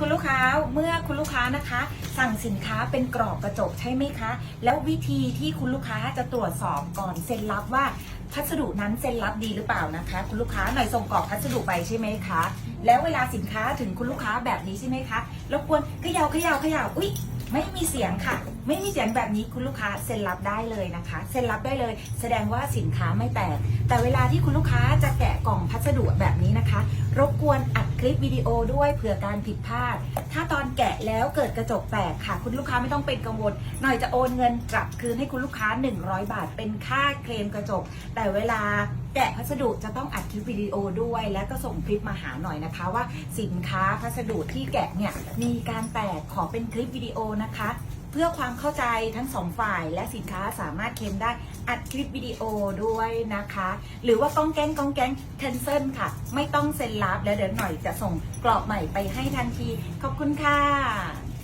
คุณลูกค้าเมื่อคุณลูกค้านะคะ สั่งสินค้าเป็นกรอบกระจกใช่ไหมคะ แล้ววิธีที่คุณลูกค้าจะตรวจสอบก่อนเซ็นรับว่าพัสดุนั้นเซ็นรับดีหรือเปล่านะคะ คุณลูกค้าหน่อยส่งกรอบพัสดุไปใช่ไหมคะ แล้วเวลาสินค้าถึงคุณลูกค้าแบบนี้ใช่ไหมคะรบกวนเขย่าเขย่าเขย่าอุ้ยไม่มีเสียงค่ะ ไม่มีเสียงแบบนี้คุณลูกค้าเซ็นรับได้เลยนะคะ เซ็นรับได้เลย แสดงว่าสินค้าไม่แตก แต่เวลาที่คุณลูกค้าจะแกะกล่องพัสดุแบบนี้นะคะ รบกวน คลิปวิดีโอด้วยเผื่อการผิดพลาด ถ้าตอนแกะแล้วเกิดกระจกแตกค่ะ คุณลูกค้าไม่ต้องเป็นกังวล หน่อยจะโอนเงินกลับคืนให้คุณลูกค้า 100 บาท เป็นค่าเคลมกระจก แต่เวลาแกะพัสดุจะต้องอัดคลิปวิดีโอด้วย และก็ส่งคลิปมาหาหน่อยนะคะ ว่าสินค้าพัสดุที่แกะเนี่ยมีการแตกขอเป็นคลิปวิดีโอนะคะ พื่อความเข้าใจทั้งสองฝ่ายและสินค้าสามารถเคลมได้อัดคลิปวิดีโอด้วยนะคะ หรือว่าก้องแก๊งก้องแก๊ง cancel ค่ะ ไม่ต้องเซ็นรับแล้วเดี๋ยวหน่อยจะส่งกรอบใหม่ไปให้ทันที ขอบคุณค่ะ